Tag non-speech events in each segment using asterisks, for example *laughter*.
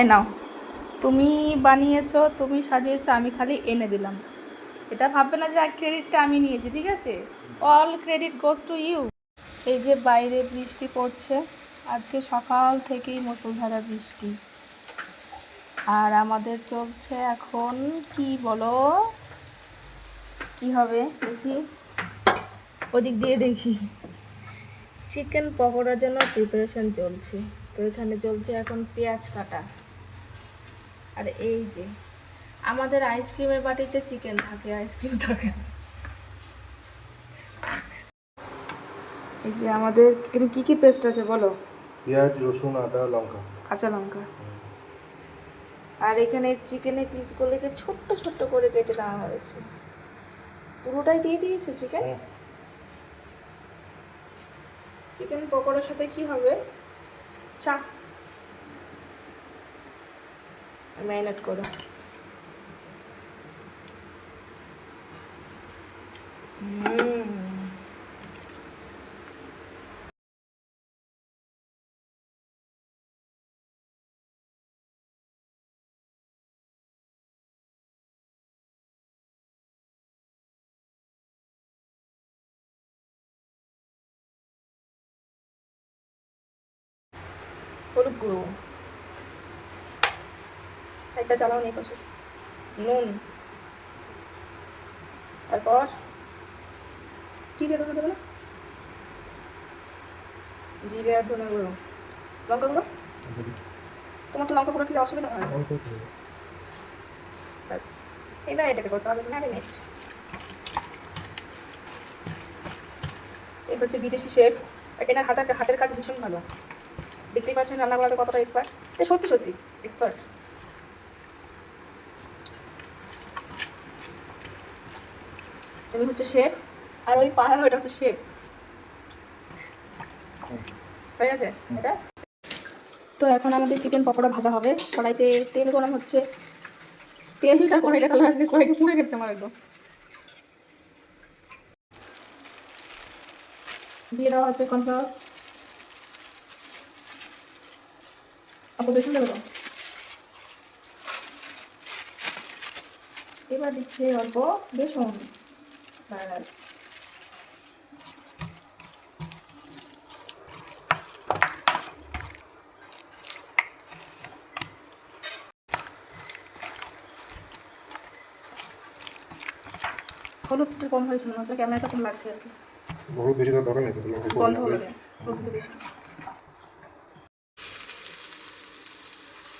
এ নাও। তুমি বানিয়েছো, তুমি সাজিয়েছো, আমি খালি এনে দিলাম। এটা ভাববে না যে ক্রেডিটটা আমি নিয়েছি, ঠিক আছে? All credit goes to you এই যে বাইরে বৃষ্টি পড়ছে, আজকে সকাল থেকেই মুসলধারা বৃষ্টি। আর আমাদের চলছে এখন, কি বলো? কি হবে দেখি? ওদিক দিয়ে দেখি। চিকেন পকোড়ার জন্য প্রিপারেশন চলছে। তো এখানে চলছে এখন পেঁয়াজ কাটা। আর এই যে আমাদের আইসক্রিমের বাটিতে চিকেন থাকে আইসক্রিম থাকে না। এই যে আমাদের এখানে কি কি পেস্ট আছে বলো? পেঁয়াজ রসুন আদা লঙ্কা। কাঁচা লঙ্কা। আর এখানে চিকেনের পিসগুলোকে ছোট্ট ছোট্ট করে কেটে দেওয়া হয়েছে? পুরোটাই দিয়ে দিয়েছ চিকেন চিকেন পকোড়ার সাথে কি হবে? চা ম্যারিনেট করো হুম হলুদ একটা চালাও নেই পাশে নুন। তারপর? জিরে ধনে দেবে না জিরে আর ধনে গুঁড়ো। লঙ্কা গুঁড়ো? তোমার তো লঙ্কা গুঁড়ো খেলে অসুবিধা হয় না। ব্যাস এবার এটাকে করতে হবে ম্যারিনেট। এই হচ্ছে বিদেশি শেফ। এনার হাতের হাতের কাজ ভীষণ ভালো। দেখতেই পাচ্ছেন রান্না করাতে কতটা এক্সপার্ট সত্যি সত্যি এক্সপার্ট তুমি হচ্ছে শেফ, আর ওই পাহাড় ওইটা হচ্ছে শেফ। হয়ে গেছে? এটা? তো এখন আমাদের চিকেন পকোড়া ভাজা হবে। কড়াইতে তেল গরম হচ্ছে। তেলটা কড়াইটা কালার আজকে কড়াইটা পুড়ে গেছে আমার একদম। দিয়ে দেওয়া হচ্ছে কর্নফ্লাওয়ার আপু বেসন দেবো এবার দিচ্ছে অল্প বেসন। হলুদটা কম হয়েছে মনে হচ্ছে ক্যামেরাটা কম লাগছে আর কি। হলুদ বেশি দেওয়ার দরকার নেই তো গন্ধ পড়ে হবে হলুদ বেশি।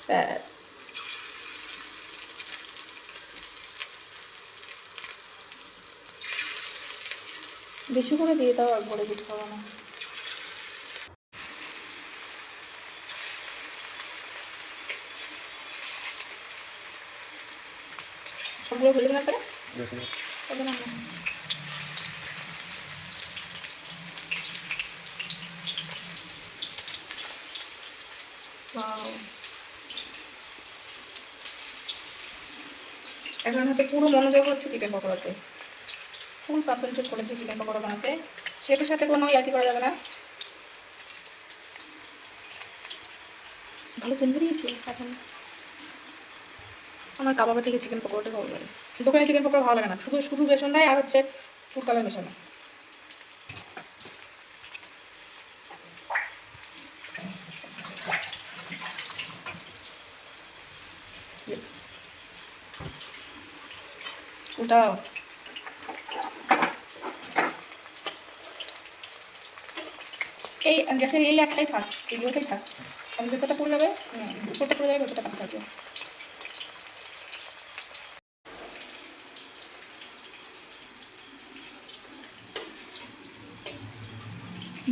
ব্যাস। বেশি করে দিয়ে দাও একবারে দিতে হবে না। সবগুলো করে. এখন হচ্ছে পুরো মনোযোগ হচ্ছে চিকেন পকোড়াতে। ফুল পার্সেন্টেজ করেছি চিকেন পকোড়া বানাতে। সেটার সাথে কোনো ইয়াকি করা যাবে না। ভালো সেন্ট দিয়েছি এখন আমার কাবাবের থেকে চিকেন পকোড়াটা ভালো লাগে। দোকানে চিকেন পকোড়া ভালো লাগে না, শুধু শুধু বেসন দেয় আর হচ্ছে ফুড কালার মেশানো। Yes. এই গ্যাসের এই একটাই থাক এই এইগুলোটাই থাক আমি ভেতরটা পড়ে যাবে হুম, পড়ে যাবে ভেতরটা কাটা থাকবে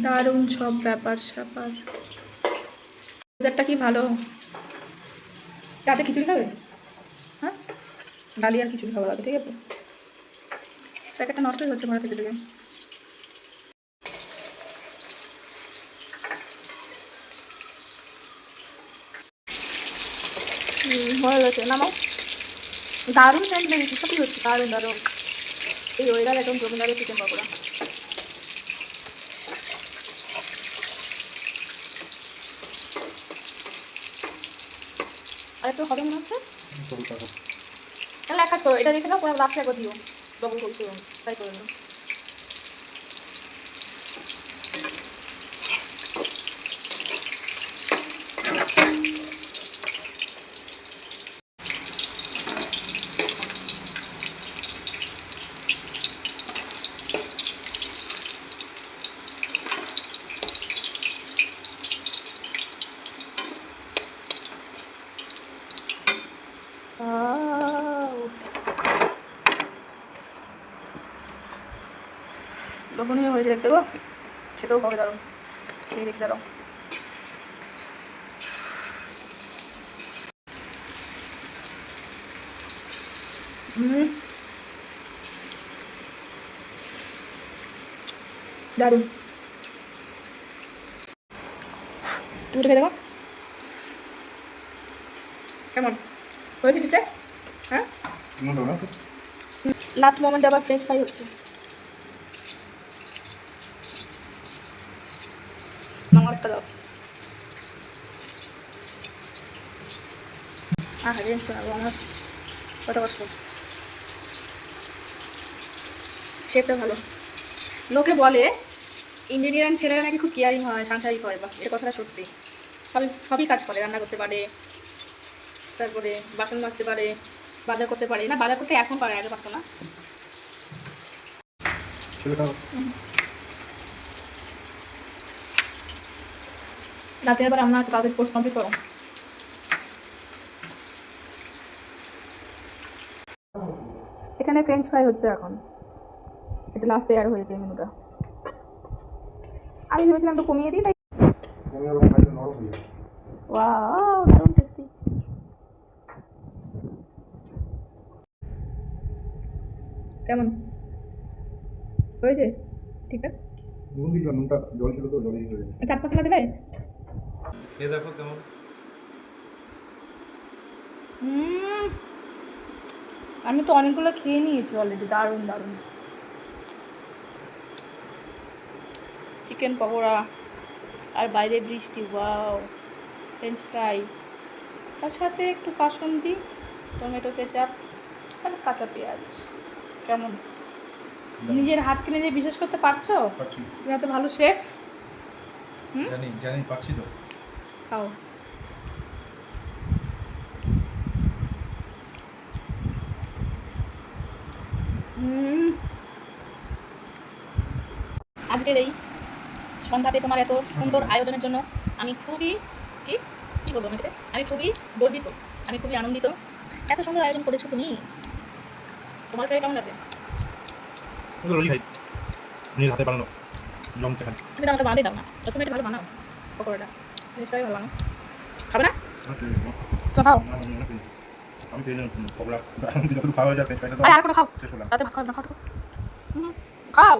দারুণ সব ব্যাপার স্যাপার। ওয়েদারটা কি ভালো? রাতে খিচুড়ি খাবে? হ্যাঁ? ডালি আর খিচুড়ি খাওয়া লাগে ঠিক আছে? প্যাকেটটা নষ্টই হচ্ছে মনে থেকে থেকে। হয়ে গেছে নামাও দারুণ সেন্ট লেগেছে সত্যি হচ্ছে দারুণ দারুণ। এই ওয়েদার একদম জমিদারের চিকেন পকোড়া একটু হবে মনে হচ্ছে? তাহলে এক কাজ এটা রেখে দাও, পরে লাস্টে একবার দিও। ডবল করছ ট্রাই করে লবণীয় হয়েছে দেখতে গো সেটাও হবে দাঁড়ো খেয়ে দেখতে দাঁড়ো দারুণ। তুমি দেখো। কেমন? হয়েছে ঠিকঠাক হ্যাঁ? লাস্ট মোমেন্টে আবার ফ্রেঞ্চ ফ্রাই হচ্ছে। আমার একটা দাও। আহ রে শোনাবো আমার ভালো। লোকে বলে ইঞ্জিনিয়ারিং ছেলেরা নাকি খুব কেয়ারিং হয় সাংসারিক হয়, বা এর কথাটা সত্যি। সবই সবই কাজ করে, রান্না করতে পারে তারপরে বাসন মাজতে পারে বাজার করতে পারে। না বাজার করতে এখন পারে আগে পারতো না। রাতে রান্না আছে কালকে পোস্ট কমপ্লিট করো। এখানে ফ্রেঞ্চ ফ্রাই হচ্ছে এখন। এটা লাস্ট এয়ার হয়েছে মেনুটা আমি ভেবেছিলাম একটু কমিয়ে দিই তাই আমি ওরকম খাইতে নরম হয়ে যায়। ওয়াও দারুণ টেস্টি কেমন? হয়েছে? ঠিকঠাক নুন দিলাম নুনটা জল ছিল তো জলে হয়ে যায় চাট মশলা দেবে? খেয়ে দেখো কেমন। আমি তো অনেকগুলো খেয়ে নিয়েছি অলরেডি দারুণ দারুণ। চিকেন পকোড়া আর বাইরে বৃষ্টি ওয়াও ফ্রেঞ্চ ফ্রাই তার সাথে একটু কাসন্দি টমেটো কেচাপ আর কাঁচা পেঁয়াজ। কেমন? নিজের হাতকে নিজে বিশেষ করতে পারছ? তুমি এত ভালো শেফ। জানি জানি পাচ্ছি তো। খাও। আজকের এই সন্ধ্যাতে তোমার এত সুন্দর আয়োজনের জন্য আমি খুবই কি কি বলব আমি খুবই গর্বিত আমি খুবই আনন্দিত। এত সুন্দর আয়োজন করেছ তুমি। তোমার কাছে কেমন আছে? রলি ভাই। নিজের হাতে বানানো জমছে খাচ্ছি তুমি আমাকে বানাতে দাও না। তো তুমি এটা ভালো বানাও পকোড়াটা। জিনিসটাই ভালো বানাও। খাবে না? তো খাও। আমি খেয়ে নিলাম পকোড়া। *laughs* যতটুকু খাওয়া যায় পেট পেটে আর কোনো খাও। তাতে ভাত খাও না খাও খাও।